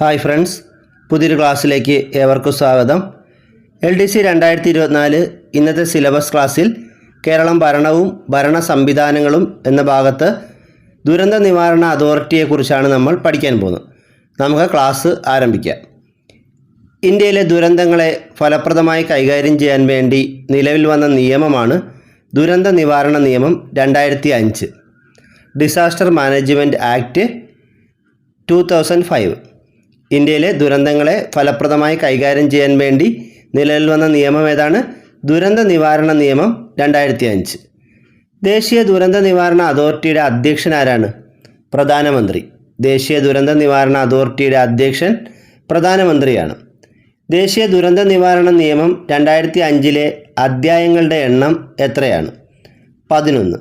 Hi friends പുതിയൊരു ക്ലാസ്സിലേക്ക് ഏവർക്കും സ്വാഗതം. എൽ ഡി സി രണ്ടായിരത്തി ഇരുപത്തിനാല് ഇന്നത്തെ സിലബസ് ക്ലാസ്സിൽ കേരളം ഭരണവും ഭരണ സംവിധാനങ്ങളും എന്ന ഭാഗത്ത് ദുരന്ത നിവാരണ അതോറിറ്റിയെക്കുറിച്ചാണ് നമ്മൾ പഠിക്കാൻ പോകുന്നത്. നമുക്ക് ക്ലാസ് ആരംഭിക്കാം. ഇന്ത്യയിലെ ദുരന്തങ്ങളെ ഫലപ്രദമായി കൈകാര്യം ചെയ്യാൻ വേണ്ടി നിലവിൽ വന്ന നിയമമാണ് ദുരന്ത നിവാരണ നിയമം രണ്ടായിരത്തി അഞ്ച് disaster management act two thousand five. ഇന്ത്യയിലെ ദുരന്തങ്ങളെ ഫലപ്രദമായി കൈകാര്യം ചെയ്യാൻ വേണ്ടി നിലവിൽ വന്ന നിയമം ഏതാണ്? ദുരന്ത നിവാരണ നിയമം രണ്ടായിരത്തി അഞ്ച് ദേശീയ ദുരന്ത നിവാരണ അതോറിറ്റിയുടെ അധ്യക്ഷൻ ആരാണ്? പ്രധാനമന്ത്രി. ദേശീയ ദുരന്ത നിവാരണ അതോറിറ്റിയുടെ അധ്യക്ഷൻ പ്രധാനമന്ത്രിയാണ്. ദേശീയ ദുരന്ത നിവാരണ നിയമം രണ്ടായിരത്തി അഞ്ചിലെ അധ്യായങ്ങളുടെ എണ്ണം എത്രയാണ്? പതിനൊന്ന്.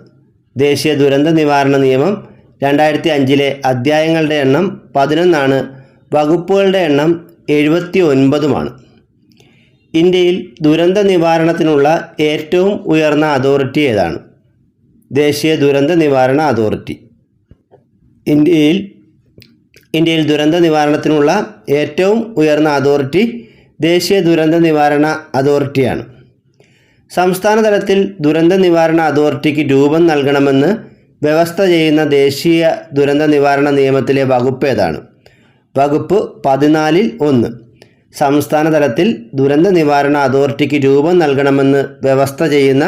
ദേശീയ ദുരന്ത നിവാരണ നിയമം രണ്ടായിരത്തി അഞ്ചിലെ അധ്യായങ്ങളുടെ എണ്ണം പതിനൊന്നാണ് വകുപ്പുകളുടെ എണ്ണം എഴുപത്തി ഒൻപതുമാണ് ഇന്ത്യയിൽ ദുരന്ത നിവാരണത്തിനുള്ള ഏറ്റവും ഉയർന്ന അതോറിറ്റി ഏതാണ്? ദേശീയ ദുരന്ത നിവാരണ അതോറിറ്റി. ഇന്ത്യയിൽ ഇന്ത്യയിൽ ദുരന്ത നിവാരണത്തിനുള്ള ഏറ്റവും ഉയർന്ന അതോറിറ്റി ദേശീയ ദുരന്ത നിവാരണ അതോറിറ്റിയാണ്. സംസ്ഥാന തലത്തിൽ ദുരന്ത നിവാരണ അതോറിറ്റിക്ക് രൂപം നൽകണമെന്ന് വ്യവസ്ഥ ചെയ്യുന്ന ദേശീയ ദുരന്ത നിവാരണ നിയമത്തിലെ വകുപ്പ് ഏതാണ്? വകുപ്പ് പതിനാലിൽ ഒന്ന്. സംസ്ഥാന തലത്തിൽ ദുരന്ത നിവാരണ അതോറിറ്റിക്ക് രൂപം നൽകണമെന്ന് വ്യവസ്ഥ ചെയ്യുന്ന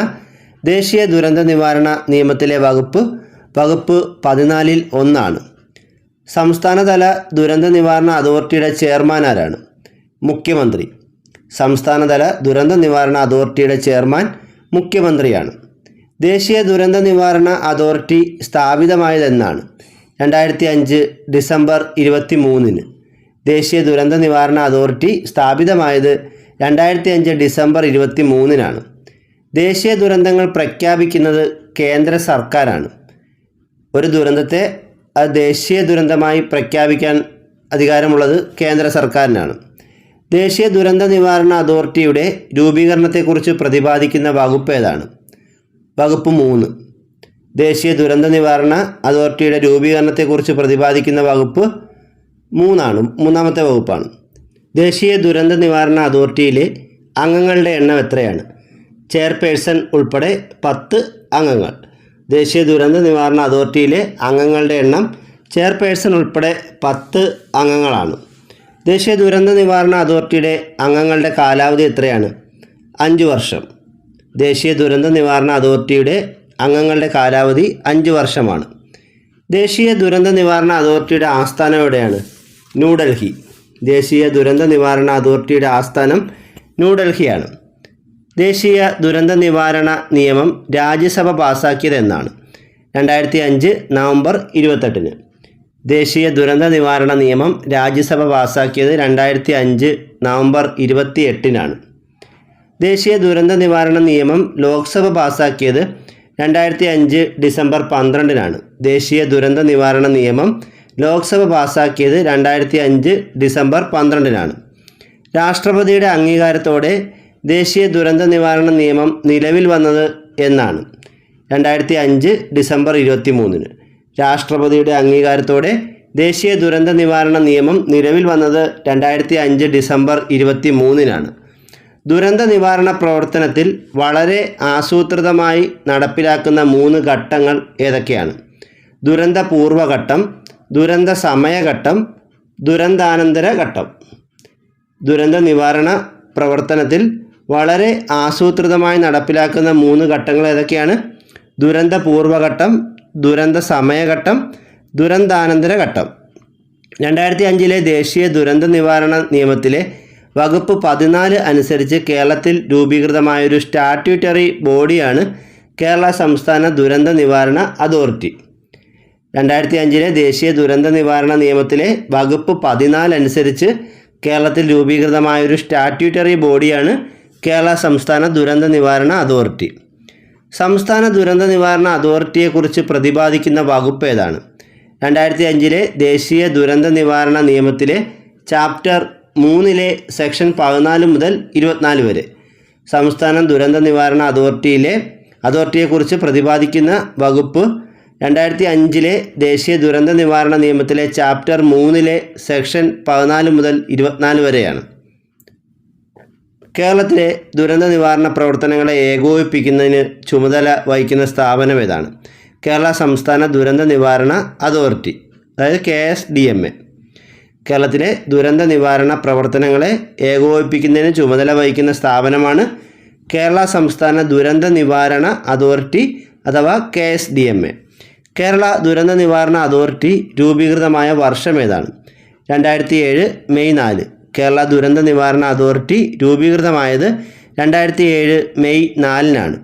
ദേശീയ ദുരന്ത നിവാരണ നിയമത്തിലെ വകുപ്പ് വകുപ്പ് പതിനാലിൽ ഒന്നാണ്. സംസ്ഥാനതല ദുരന്ത നിവാരണ അതോറിറ്റിയുടെ ചെയർമാൻ ആരാണ്? മുഖ്യമന്ത്രി. സംസ്ഥാനതല ദുരന്ത നിവാരണ അതോറിറ്റിയുടെ ചെയർമാൻ മുഖ്യമന്ത്രിയാണ്. ദേശീയ ദുരന്ത നിവാരണ അതോറിറ്റി സ്ഥാപിതമായതെന്നാണ് രണ്ടായിരത്തി അഞ്ച് ഡിസംബർ ഇരുപത്തി മൂന്നിന് ദേശീയ ദുരന്ത നിവാരണ അതോറിറ്റി സ്ഥാപിതമായത് രണ്ടായിരത്തി അഞ്ച് ഡിസംബർ ഇരുപത്തി മൂന്നിനാണ് ദേശീയ ദുരന്തങ്ങൾ പ്രഖ്യാപിക്കുന്നത് കേന്ദ്ര സർക്കാരാണ്. ഒരു ദുരന്തത്തെ അത് ദേശീയ ദുരന്തമായി പ്രഖ്യാപിക്കാൻ അധികാരമുള്ളത് കേന്ദ്ര സർക്കാരിനാണ്. ദേശീയ ദുരന്ത നിവാരണ അതോറിറ്റിയുടെ രൂപീകരണത്തെക്കുറിച്ച് പ്രതിപാദിക്കുന്ന വകുപ്പ് ഏതാണ്? വകുപ്പ് മൂന്ന്. ദേശീയ ദുരന്ത നിവാരണ അതോറിറ്റിയുടെ രൂപീകരണത്തെക്കുറിച്ച് പ്രതിപാദിക്കുന്ന വകുപ്പ് മൂന്നാണ് മൂന്നാമത്തെ വകുപ്പാണ്. ദേശീയ ദുരന്ത നിവാരണ അതോറിറ്റിയിലെ അംഗങ്ങളുടെ എണ്ണം എത്രയാണ്? ചെയർപേഴ്സൺ ഉൾപ്പെടെ പത്ത് അംഗങ്ങൾ. ദേശീയ ദുരന്ത നിവാരണ അതോറിറ്റിയിലെ അംഗങ്ങളുടെ എണ്ണം ചെയർപേഴ്സൺ ഉൾപ്പെടെ പത്ത് അംഗങ്ങളാണ്. ദേശീയ ദുരന്ത നിവാരണ അതോറിറ്റിയുടെ അംഗങ്ങളുടെ കാലാവധി എത്രയാണ്? അഞ്ച് വർഷം. ദേശീയ ദുരന്ത നിവാരണ അതോറിറ്റിയുടെ അംഗങ്ങളുടെ കാലാവധി അഞ്ച് വർഷമാണ്. ദേശീയ ദുരന്ത നിവാരണ അതോറിറ്റിയുടെ ആസ്ഥാനം എവിടെയാണ്? ന്യൂഡൽഹി. ദേശീയ ദുരന്ത നിവാരണ അതോറിറ്റിയുടെ ആസ്ഥാനം ന്യൂഡൽഹിയാണ്. ദേശീയ ദുരന്ത നിവാരണ നിയമം രാജ്യസഭ പാസാക്കിയത് എന്നാണ്. രണ്ടായിരത്തി അഞ്ച് നവംബർ ഇരുപത്തെട്ടിന്. ദേശീയ ദുരന്ത നിവാരണ നിയമം രാജ്യസഭ പാസാക്കിയത് രണ്ടായിരത്തി അഞ്ച് നവംബർ ഇരുപത്തി എട്ടിനാണ് ദേശീയ ദുരന്ത നിവാരണ നിയമം ലോക്സഭ പാസാക്കിയത് രണ്ടായിരത്തി അഞ്ച് ഡിസംബർ പന്ത്രണ്ടിനാണ് ദേശീയ ദുരന്ത നിവാരണ നിയമം ലോക്സഭ പാസാക്കിയത് രണ്ടായിരത്തി അഞ്ച് ഡിസംബർ പന്ത്രണ്ടിനാണ്. രാഷ്ട്രപതിയുടെ അംഗീകാരത്തോടെ ദേശീയ ദുരന്ത നിവാരണ നിയമം നിലവിൽ വന്നത് എന്നാണ് രണ്ടായിരത്തി അഞ്ച് ഡിസംബർ ഇരുപത്തി മൂന്നിന് രാഷ്ട്രപതിയുടെ അംഗീകാരത്തോടെ ദേശീയ ദുരന്ത നിവാരണ നിയമം നിലവിൽ വന്നത് രണ്ടായിരത്തി അഞ്ച് ഡിസംബർ ഇരുപത്തി മൂന്നിനാണ് ദുരന്ത നിവാരണ പ്രവർത്തനത്തിൽ വളരെ ആസൂത്രിതമായി നടപ്പിലാക്കുന്ന മൂന്ന് ഘട്ടങ്ങൾ ഏതൊക്കെയാണ്? ദുരന്ത പൂർവഘട്ടം ദുരന്ത സമയഘട്ടം ദുരന്താനന്തര ഘട്ടം ദുരന്ത നിവാരണ പ്രവർത്തനത്തിൽ വളരെ ആസൂത്രിതമായി നടപ്പിലാക്കുന്ന മൂന്ന് ഘട്ടങ്ങൾ ഏതൊക്കെയാണ്? ദുരന്ത പൂർവഘട്ടം ദുരന്ത സമയഘട്ടം ദുരന്താനന്തര ഘട്ടം രണ്ടായിരത്തി അഞ്ചിലെ ദേശീയ ദുരന്ത നിവാരണ നിയമത്തിലെ വകുപ്പ് പതിനാല് അനുസരിച്ച് കേരളത്തിൽ രൂപീകൃതമായൊരു സ്റ്റാറ്റ്യൂട്ടറി ബോഡിയാണ് കേരള സംസ്ഥാന ദുരന്ത നിവാരണ അതോറിറ്റി. രണ്ടായിരത്തി അഞ്ചിലെ ദേശീയ ദുരന്ത നിവാരണ നിയമത്തിലെ വകുപ്പ് പതിനാല് അനുസരിച്ച് കേരളത്തിൽ രൂപീകൃതമായൊരു സ്റ്റാറ്റ്യൂട്ടറി ബോഡിയാണ് കേരള സംസ്ഥാന ദുരന്ത നിവാരണ അതോറിറ്റി. സംസ്ഥാന ദുരന്ത നിവാരണ അതോറിറ്റിയെക്കുറിച്ച് പ്രതിപാദിക്കുന്ന വകുപ്പ് ഏതാണ്? രണ്ടായിരത്തി അഞ്ചിലെ ദേശീയ ദുരന്ത നിവാരണ നിയമത്തിലെ ചാപ്റ്റർ മൂന്നിലെ സെക്ഷൻ പതിനാല് മുതൽ ഇരുപത്തിനാല് വരെ. സംസ്ഥാന ദുരന്ത നിവാരണ അതോറിറ്റിയിലെ അതോറിറ്റിയെക്കുറിച്ച് പ്രതിപാദിക്കുന്ന വകുപ്പ് രണ്ടായിരത്തി അഞ്ചിലെ ദേശീയ ദുരന്ത നിവാരണ നിയമത്തിലെ ചാപ്റ്റർ മൂന്നിലെ സെക്ഷൻ പതിനാല് മുതൽ ഇരുപത്തിനാല് വരെയാണ്. കേരളത്തിലെ ദുരന്ത നിവാരണ പ്രവർത്തനങ്ങളെ ഏകോപിപ്പിക്കുന്നതിന് ചുമതല വഹിക്കുന്ന സ്ഥാപനം ഏതാണ് കേരള സംസ്ഥാന ദുരന്ത നിവാരണ അതോറിറ്റി അതായത് K S D M A. കേരളത്തിലെ ദുരന്ത നിവാരണ പ്രവർത്തനങ്ങളെ ഏകോപിപ്പിക്കുന്നതിന് ചുമതല വഹിക്കുന്ന സ്ഥാപനമാണ് കേരള സംസ്ഥാന ദുരന്ത നിവാരണ അതോറിറ്റി അഥവാ K S D M A. Kerala ദുരന്ത നിവാരണ അതോറിറ്റി രൂപീകൃതമായ വർഷം ഏതാണ്? രണ്ടായിരത്തി ഏഴ് മെയ് നാല്. കേരള ദുരന്ത നിവാരണ അതോറിറ്റി രൂപീകൃതമായത് രണ്ടായിരത്തി ഏഴ് മെയ് നാലിനാണ്.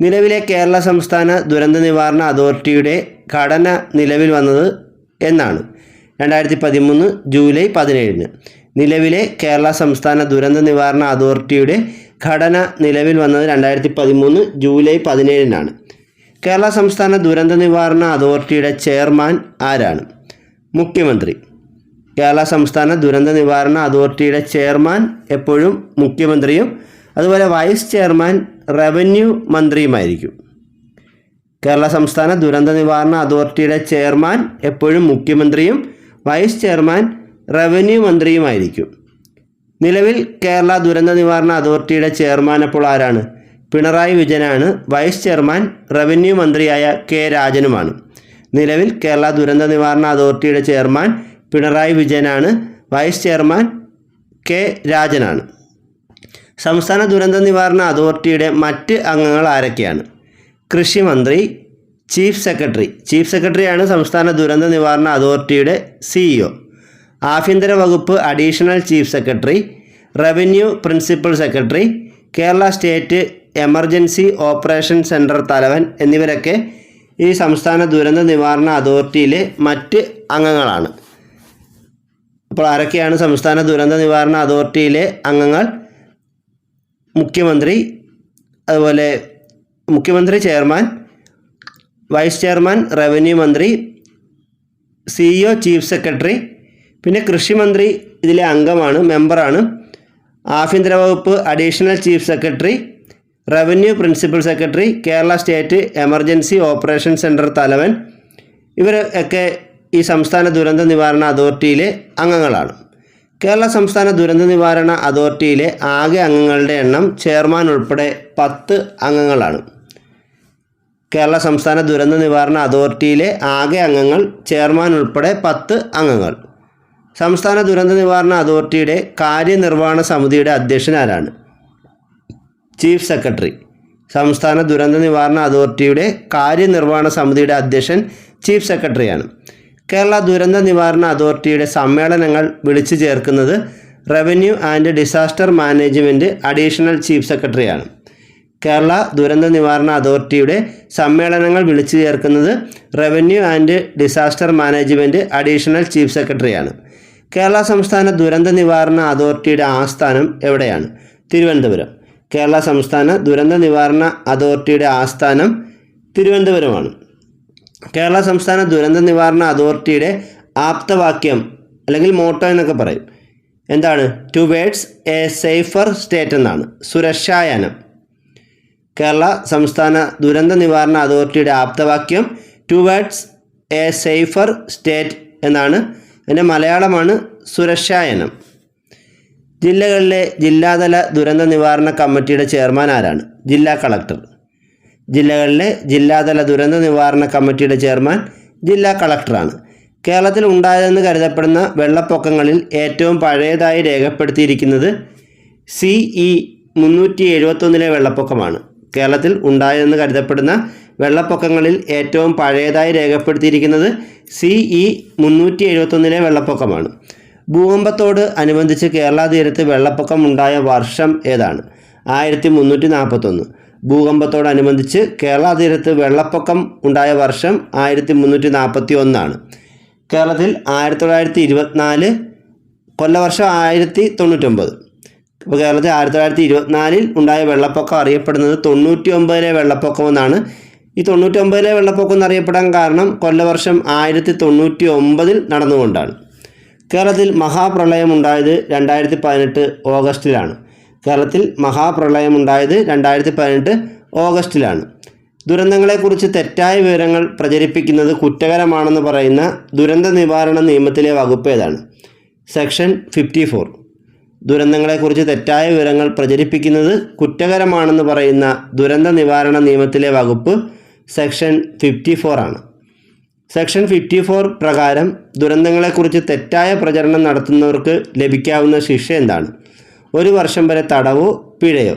നിലവിലെ കേരള സംസ്ഥാന ദുരന്ത നിവാരണ അതോറിറ്റിയുടെ ഘടന നിലവിൽ വന്നത് എന്നാണ്. രണ്ടായിരത്തി പതിമൂന്ന് ജൂലൈ പതിനേഴിന്. നിലവിലെ കേരള സംസ്ഥാന ദുരന്ത നിവാരണ അതോറിറ്റിയുടെ ഘടന നിലവിൽ വന്നത് രണ്ടായിരത്തി പതിമൂന്ന് ജൂലൈ പതിനേഴിനാണ്. കേരള സംസ്ഥാന ദുരന്ത നിവാരണ അതോറിറ്റിയുടെ ചെയർമാൻ ആരാണ്? മുഖ്യമന്ത്രി. കേരള സംസ്ഥാന ദുരന്ത നിവാരണ അതോറിറ്റിയുടെ ചെയർമാൻ എപ്പോഴും മുഖ്യമന്ത്രിയും അതുപോലെ വൈസ് ചെയർമാൻ റവന്യൂ മന്ത്രിയുമായിരിക്കും. കേരള സംസ്ഥാന ദുരന്ത നിവാരണ അതോറിറ്റിയുടെ ചെയർമാൻ എപ്പോഴും മുഖ്യമന്ത്രിയും വൈസ് ചെയർമാൻ റവന്യൂ മന്ത്രിയുമായിരിക്കും. നിലവിൽ കേരള ദുരന്ത നിവാരണ അതോറിറ്റിയുടെ ചെയർമാൻ അപ്പോൾ ആരാണ്? പിണറായി വിജയനാണ്. വൈസ് ചെയർമാൻ റവന്യൂ മന്ത്രിയായ കെ രാജനുമാണ്. നിലവിൽ കേരള ദുരന്ത നിവാരണ അതോറിറ്റിയുടെ ചെയർമാൻ പിണറായി വിജയനാണ്. വൈസ് ചെയർമാൻ കെ രാജനാണ്. സംസ്ഥാന ദുരന്ത നിവാരണ അതോറിറ്റിയുടെ മറ്റ് അംഗങ്ങൾ ആരൊക്കെയാണ്? കൃഷിമന്ത്രി ചീഫ് സെക്രട്ടറി. ചീഫ് സെക്രട്ടറിയാണ് സംസ്ഥാന ദുരന്ത നിവാരണ അതോറിറ്റിയുടെ സിഇഒ ആഭ്യന്തര വകുപ്പ് additional chief secretary revenue principal secretary Kerala state emergency operation centre തലവൻ എന്നിവരൊക്കെ ഈ സംസ്ഥാന ദുരന്ത നിവാരണ അതോറിറ്റിയിലെ മറ്റ് അംഗങ്ങളാണ്. അപ്പോൾ ആരൊക്കെയാണ് സംസ്ഥാന ദുരന്ത നിവാരണ അതോറിറ്റിയിലെ അംഗങ്ങൾ? മുഖ്യമന്ത്രി അതുപോലെ മുഖ്യമന്ത്രി ചെയർമാൻ വൈസ് ചെയർമാൻ റവന്യൂ മന്ത്രി സിഇഒ ചീഫ് സെക്രട്ടറി പിന്നെ കൃഷിമന്ത്രി ഇതിലെ അംഗമാണ് മെമ്പറാണ്. ആഭ്യന്തര വകുപ്പ് additional chief secretary revenue principal secretary Kerala state emergency operation centre തലവൻ. ഇവർ ഒക്കെ ഈ സംസ്ഥാന ദുരന്ത നിവാരണ അതോറിറ്റിയിലെ അംഗങ്ങളാണ്. കേരള സംസ്ഥാന ദുരന്ത നിവാരണ അതോറിറ്റിയിലെ ആകെ അംഗങ്ങളുടെ എണ്ണം ചെയർമാൻ ഉൾപ്പെടെ പത്ത് അംഗങ്ങളാണ്. കേരള സംസ്ഥാന ദുരന്ത നിവാരണ അതോറിറ്റിയിലെ ആകെ അംഗങ്ങൾ ചെയർമാൻ ഉൾപ്പെടെ പത്ത് അംഗങ്ങൾ. സംസ്ഥാന ദുരന്ത നിവാരണ അതോറിറ്റിയുടെ കാര്യനിർവഹണ സമിതിയുടെ അധ്യക്ഷൻ ആരാണ്? Chief secretary. സംസ്ഥാന ദുരന്ത നിവാരണ അതോറിറ്റിയുടെ കാര്യനിർവഹണ സമിതിയുടെ അധ്യക്ഷൻ ചീഫ് സെക്രട്ടറിയാണ്. കേരള ദുരന്ത നിവാരണ അതോറിറ്റിയുടെ സമ്മേളനങ്ങൾ വിളിച്ചു ചേർക്കുന്നത് revenue and disaster management additional chief സെക്രട്ടറിയാണ്. കേരള ദുരന്ത നിവാരണ അതോറിറ്റിയുടെ സമ്മേളനങ്ങൾ വിളിച്ചു ചേർക്കുന്നത് revenue and disaster management additional chief സെക്രട്ടറിയാണ്. കേരള സംസ്ഥാന ദുരന്ത നിവാരണ അതോറിറ്റിയുടെ ആസ്ഥാനം എവിടെയാണ്? തിരുവനന്തപുരം. കേരള സംസ്ഥാന ദുരന്ത നിവാരണ അതോറിറ്റിയുടെ ആസ്ഥാനം തിരുവനന്തപുരമാണ്. കേരള സംസ്ഥാന ദുരന്ത നിവാരണ അതോറിറ്റിയുടെ ആപ്തവാക്യം അല്ലെങ്കിൽ മോട്ടോ എന്നൊക്കെ പറയും. എന്താണ്? To towards a safer state എന്നാണ്. സുരക്ഷായനം കേരള സംസ്ഥാന ദുരന്ത നിവാരണ അതോറിറ്റിയുടെ ആപ്തവാക്യം ടുവേഡ്സ് എ സേഫർ സ്റ്റേറ്റ് എന്നാണ്. അതിന്റെ മലയാളമാണ് സുരക്ഷായനം ജില്ലകളിലെ ജില്ലാതല ദുരന്ത നിവാരണ കമ്മിറ്റിയുടെ ചെയർമാൻ ആരാണ്? ജില്ലാ കളക്ടർ. ജില്ലകളിലെ ജില്ലാതല ദുരന്ത നിവാരണ കമ്മിറ്റിയുടെ ചെയർമാൻ ജില്ലാ കളക്ടറാണ്. കേരളത്തിൽ ഉണ്ടായതെന്ന് കരുതപ്പെടുന്ന വെള്ളപ്പൊക്കങ്ങളിൽ ഏറ്റവും പഴയതായി രേഖപ്പെടുത്തിയിരിക്കുന്നത് സി ഇ മുന്നൂറ്റി എഴുപത്തൊന്നിലെ വെള്ളപ്പൊക്കമാണ്. കേരളത്തിൽ ഉണ്ടായതെന്ന് കരുതപ്പെടുന്ന വെള്ളപ്പൊക്കങ്ങളിൽ ഏറ്റവും പഴയതായി രേഖപ്പെടുത്തിയിരിക്കുന്നത് സി ഇ മുന്നൂറ്റി എഴുപത്തൊന്നിലെ വെള്ളപ്പൊക്കമാണ്. ഭൂകമ്പത്തോട് അനുബന്ധിച്ച് കേരള തീരത്ത് വെള്ളപ്പൊക്കം ഉണ്ടായ വർഷം ഏതാണ്? ആയിരത്തി മുന്നൂറ്റി നാൽപ്പത്തൊന്ന്. ഭൂകമ്പത്തോടനുബന്ധിച്ച് കേരള തീരത്ത് വെള്ളപ്പൊക്കം ഉണ്ടായ വർഷം ആയിരത്തി മുന്നൂറ്റി നാൽപ്പത്തി ഒന്നാണ് കേരളത്തിൽ ആയിരത്തി തൊള്ളായിരത്തി ഇരുപത്തിനാല് കൊല്ലവർഷം ആയിരത്തി തൊണ്ണൂറ്റൊമ്പത്. അപ്പോൾ കേരളത്തിൽ ആയിരത്തി തൊള്ളായിരത്തി ഇരുപത്തിനാലിൽ ഉണ്ടായ വെള്ളപ്പൊക്കം അറിയപ്പെടുന്നത് തൊണ്ണൂറ്റി ഒമ്പതിലെ വെള്ളപ്പൊക്കം എന്നാണ്. ഈ തൊണ്ണൂറ്റി ഒമ്പതിലെ വെള്ളപ്പൊക്കം എന്നറിയപ്പെടാൻ കാരണം കൊല്ലവർഷം ആയിരത്തി തൊണ്ണൂറ്റി ഒമ്പതിൽ നടന്നുകൊണ്ടാണ്. കേരളത്തിൽ മഹാപ്രളയം ഉണ്ടായത് രണ്ടായിരത്തി പതിനെട്ട് ഓഗസ്റ്റിലാണ്. കേരളത്തിൽ മഹാപ്രളയം ഉണ്ടായത് രണ്ടായിരത്തി പതിനെട്ട് ഓഗസ്റ്റിലാണ്. ദുരന്തങ്ങളെക്കുറിച്ച് തെറ്റായ വിവരങ്ങൾ പ്രചരിപ്പിക്കുന്നത് കുറ്റകരമാണെന്ന് പറയുന്ന ദുരന്ത നിവാരണ നിയമത്തിലെ വകുപ്പ് ഏതാണ്? Section fifty four. ദുരന്തങ്ങളെക്കുറിച്ച് തെറ്റായ വിവരങ്ങൾ പ്രചരിപ്പിക്കുന്നത് കുറ്റകരമാണെന്ന് പറയുന്ന ദുരന്ത നിവാരണ നിയമത്തിലെ വകുപ്പ് സെക്ഷൻ ഫിഫ്റ്റി ആണ്. സെക്ഷൻ ഫിഫ്റ്റി ഫോർ പ്രകാരം ദുരന്തങ്ങളെക്കുറിച്ച് തെറ്റായ പ്രചരണം നടത്തുന്നവർക്ക് ലഭിക്കാവുന്ന ശിക്ഷ എന്താണ്? ഒരു വർഷം വരെ തടവോ പിഴയോ?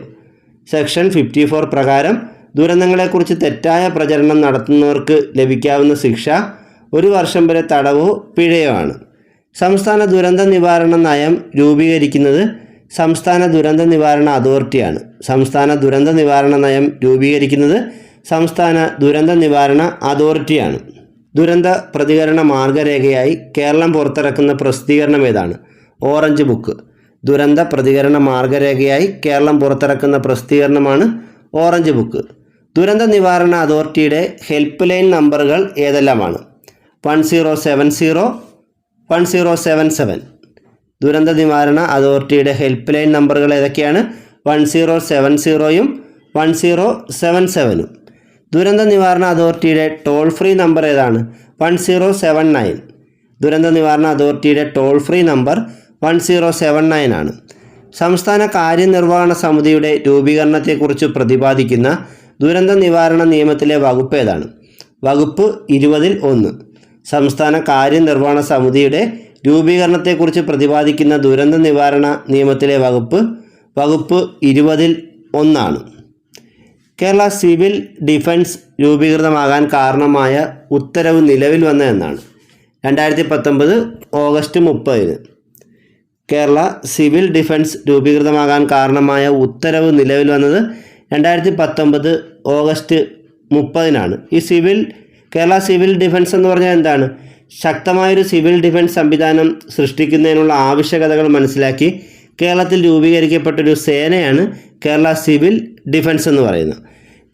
സെക്ഷൻ ഫിഫ്റ്റി ഫോർ പ്രകാരം ദുരന്തങ്ങളെക്കുറിച്ച് തെറ്റായ പ്രചരണം നടത്തുന്നവർക്ക് ലഭിക്കാവുന്ന ശിക്ഷ ഒരു വർഷം വരെ തടവോ പിഴയോ ആണ്. സംസ്ഥാന ദുരന്ത നിവാരണ നയം രൂപീകരിക്കുന്നത് സംസ്ഥാന ദുരന്ത നിവാരണ അതോറിറ്റിയാണ്. സംസ്ഥാന ദുരന്ത നിവാരണ നയം രൂപീകരിക്കുന്നത് സംസ്ഥാന ദുരന്ത നിവാരണ അതോറിറ്റിയാണ്. ദുരന്ത പ്രതികരണ മാർഗരേഖയായി കേരളം പുറത്തിറക്കുന്ന പ്രസിദ്ധീകരണം ഏതാണ്? Orange book. ദുരന്ത പ്രതികരണ മാർഗരേഖയായി കേരളം പുറത്തിറക്കുന്ന പ്രസിദ്ധീകരണമാണ് ഓറഞ്ച് ബുക്ക്. ദുരന്ത നിവാരണ അതോറിറ്റിയുടെ ഹെൽപ്പ് ലൈൻ നമ്പറുകൾ ഏതെല്ലാമാണ്? One zero seven zero one zero seven seven ദുരന്ത നിവാരണ അതോറിറ്റിയുടെ ഹെൽപ്പ് ലൈൻ നമ്പറുകൾ ഏതൊക്കെയാണ്? വൺ സീറോ സെവൻ സീറോയും വൺ സീറോ സെവൻ സെവനും ദുരന്ത നിവാരണ അതോറിറ്റിയുടെ ടോൾ ഫ്രീ നമ്പർ ഏതാണ്? വൺ സീറോ സെവൻ നയൻ ദുരന്ത നിവാരണ അതോറിറ്റിയുടെ toll free number one zero seven nine ആണ്. സംസ്ഥാന കാര്യനിർവഹണ സമിതിയുടെ രൂപീകരണത്തെക്കുറിച്ച് പ്രതിപാദിക്കുന്ന ദുരന്ത നിവാരണ നിയമത്തിലെ വകുപ്പ് ഏതാണ്? വകുപ്പ് ഇരുപതിൽ ഒന്ന്. സംസ്ഥാന കാര്യനിർവഹണ സമിതിയുടെ രൂപീകരണത്തെക്കുറിച്ച് പ്രതിപാദിക്കുന്ന ദുരന്ത നിവാരണ നിയമത്തിലെ വകുപ്പ് വകുപ്പ് ഇരുപതിൽ ഒന്നാണ്. കേരള സിവിൽ ഡിഫൻസ് രൂപീകൃതമാകാൻ കാരണമായ ഉത്തരവ് നിലവിൽ വന്ന എന്നാണ്. രണ്ടായിരത്തി പത്തൊമ്പത് ഓഗസ്റ്റ് മുപ്പതിന് കേരള സിവിൽ ഡിഫൻസ് രൂപീകൃതമാകാൻ കാരണമായ ഉത്തരവ് നിലവിൽ വന്നത് രണ്ടായിരത്തി പത്തൊമ്പത് ഓഗസ്റ്റ് മുപ്പതിനാണ്. ഈ സിവിൽ കേരള സിവിൽ ഡിഫൻസ് എന്ന് പറഞ്ഞാൽ എന്താണ്? ശക്തമായൊരു സിവിൽ ഡിഫൻസ് സംവിധാനം സൃഷ്ടിക്കുന്നതിനുള്ള ആവശ്യകതകൾ മനസ്സിലാക്കി കേരളത്തിൽ രൂപീകരിക്കപ്പെട്ടൊരു സേനയാണ് കേരള സിവിൽ ഡിഫൻസ് എന്ന് പറയുന്നത്.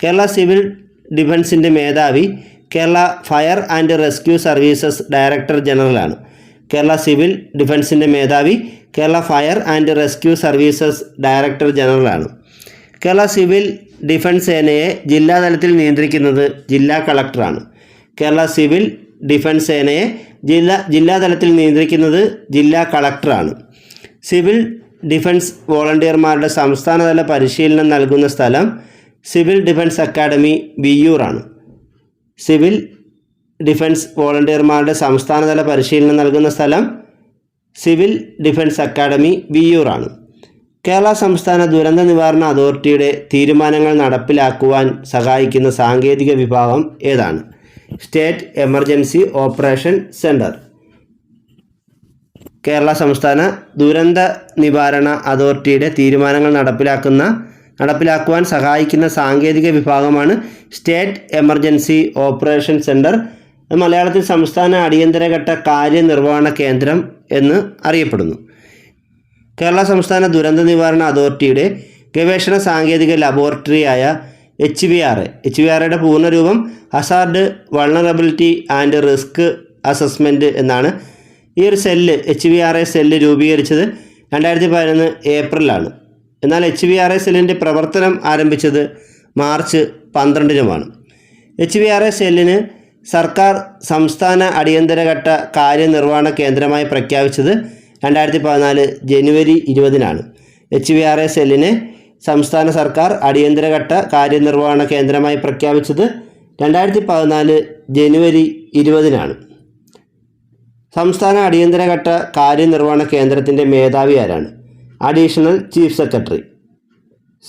കേരള സിവിൽ ഡിഫൻസിന്റെ മേധാവി Kerala fire and rescue services director ജനറലാണ്. Kerala civil ഡിഫൻസിന്റെ മേധാവി Kerala fire and rescue services director ജനറലാണ്. Kerala civil defence സേനയെ ജില്ലാതലത്തിൽ നിയന്ത്രിക്കുന്നത് ജില്ലാ കളക്ടറാണ്. കേരള സിവിൽ ഡിഫൻസ് സേനയെ ജില്ലാ ജില്ലാതലത്തിൽ നിയന്ത്രിക്കുന്നത് ജില്ലാ കളക്ടറാണ്. സിവിൽ ഡിഫൻസ് വോളണ്ടിയർമാരുടെ സംസ്ഥാനതല പരിശീലനം നൽകുന്ന സ്ഥലം സിവിൽ ഡിഫൻസ് അക്കാദമി വിയ്യൂറാണ്. സിവിൽ ഡിഫൻസ് വോളണ്ടിയർമാരുടെ സംസ്ഥാനതല പരിശീലനം നൽകുന്ന സ്ഥലം സിവിൽ ഡിഫൻസ് അക്കാദമി വിയ്യൂറാണ്. കേരള സംസ്ഥാന ദുരന്ത നിവാരണ അതോറിറ്റിയുടെ തീരുമാനങ്ങൾ നടപ്പിലാക്കുവാൻ സഹായിക്കുന്ന സാങ്കേതിക വിഭാഗം ഏതാണ്? State emergency operation centre Kerala സംസ്ഥാന ദുരന്ത നിവാരണ അതോറിറ്റിയുടെ തീരുമാനങ്ങൾ നടപ്പിലാക്കുന്ന നടപ്പിലാക്കുവാൻ സഹായിക്കുന്ന സാങ്കേതിക വിഭാഗമാണ് സ്റ്റേറ്റ് എമർജൻസി ഓപ്പറേഷൻ സെന്റർ മലയാളത്തിൽ സംസ്ഥാന അടിയന്തരഘട്ട കാര്യനിർവഹണ കേന്ദ്രം എന്ന് അറിയപ്പെടുന്നു. കേരള സംസ്ഥാന ദുരന്ത നിവാരണ അതോറിറ്റിയുടെ ഗവേഷണ സാങ്കേതിക ലബോറട്ടറിയായ H V R H V ആർയുടെ പൂർണരൂപം hazard vulnerability and risk assessment എന്നാണ്. ഈ ഒരു cell H V R A cell രൂപീകരിച്ചത് രണ്ടായിരത്തി പതിനൊന്ന് ഏപ്രിലാണ് എന്നാൽ എച്ച് വി ആർ എ സെല്ലിന്റെ പ്രവർത്തനം ആരംഭിച്ചത് മാർച്ച് പന്ത്രണ്ടിനുമാണ്. എച്ച് വി ആർ എ സെല്ലിന് സർക്കാർ സംസ്ഥാന അടിയന്തരഘട്ട കാര്യനിർവഹണ കേന്ദ്രമായി പ്രഖ്യാപിച്ചത് രണ്ടായിരത്തി പതിനാല് ജനുവരി ഇരുപതിനാണ്. എച്ച് വി ആർ എ സെല്ലിനെ സംസ്ഥാന സർക്കാർ അടിയന്തരഘട്ട കാര്യനിർവഹണ കേന്ദ്രമായി പ്രഖ്യാപിച്ചത് രണ്ടായിരത്തി പതിനാല് ജനുവരി ഇരുപതിനാണ്. സംസ്ഥാന അടിയന്തരഘട്ട കാര്യനിർവഹണ കേന്ദ്രത്തിന്റെ മേധാവി ആരാണ്? Additional chief secretary.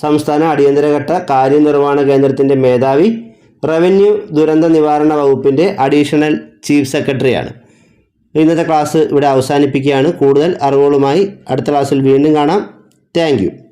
സംസ്ഥാന അടിയന്തരഘട്ട കാര്യനിർവഹണ കേന്ദ്രത്തിന്റെ മേധാവി റവന്യൂ ദുരന്ത നിവാരണ വകുപ്പിന്റെ അഡീഷണൽ ചീഫ് സെക്രട്ടറിയാണ്. ഇന്നത്തെ ക്ലാസ് ഇവിടെ അവസാനിപ്പിക്കുകയാണ്. കൂടുതൽ അറിവുകളുമായി അടുത്ത ക്ലാസ്സിൽ വീണ്ടും കാണാം. താങ്ക്